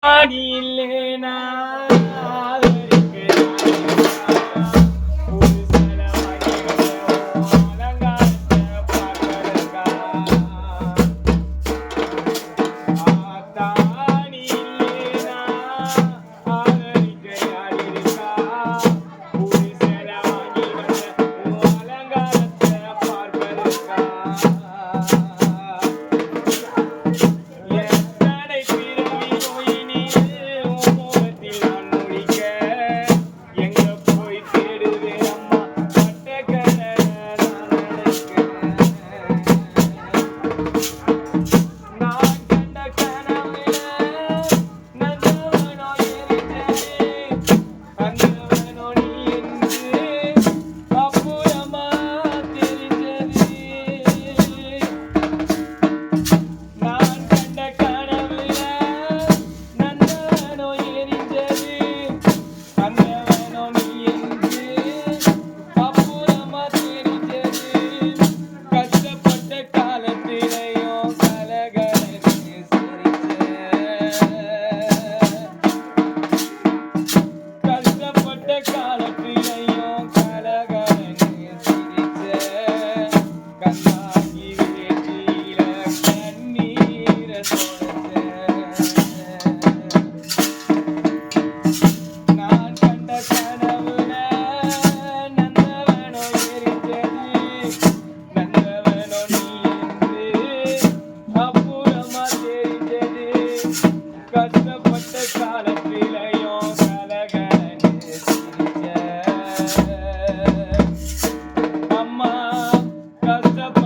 阿里勒那。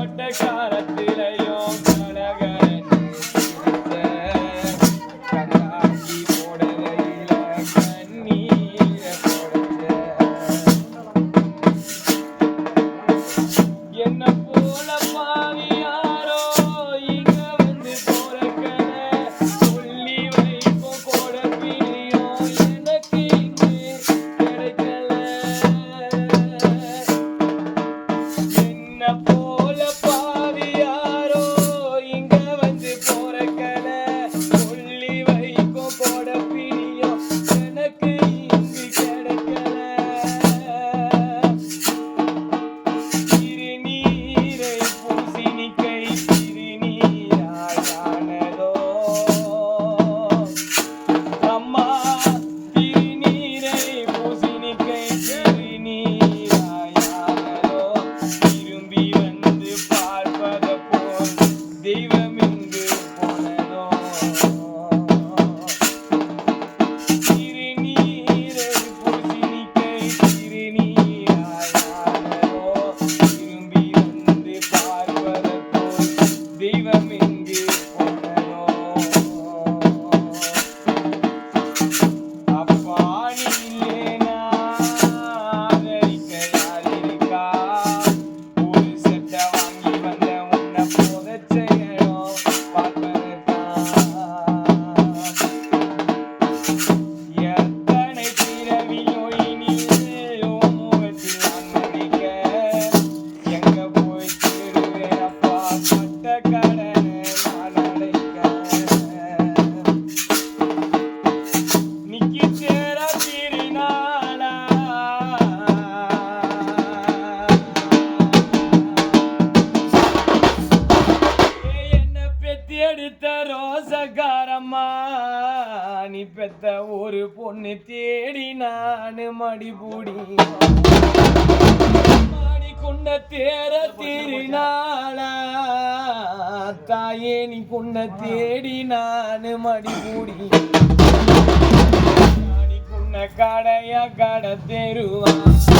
கொட்டக்காரத்து தேடித்த ரோசக்காரம்மா நீ பெத்த ஒரு பொண்ணு தேடி நானு மடிபூடி மாடி கொண்ட தேர திருநாளா தாயே நீ பொண்ணை தேடி நானு மடிமூடி பொண்ணை கடையா கடை தெருவான்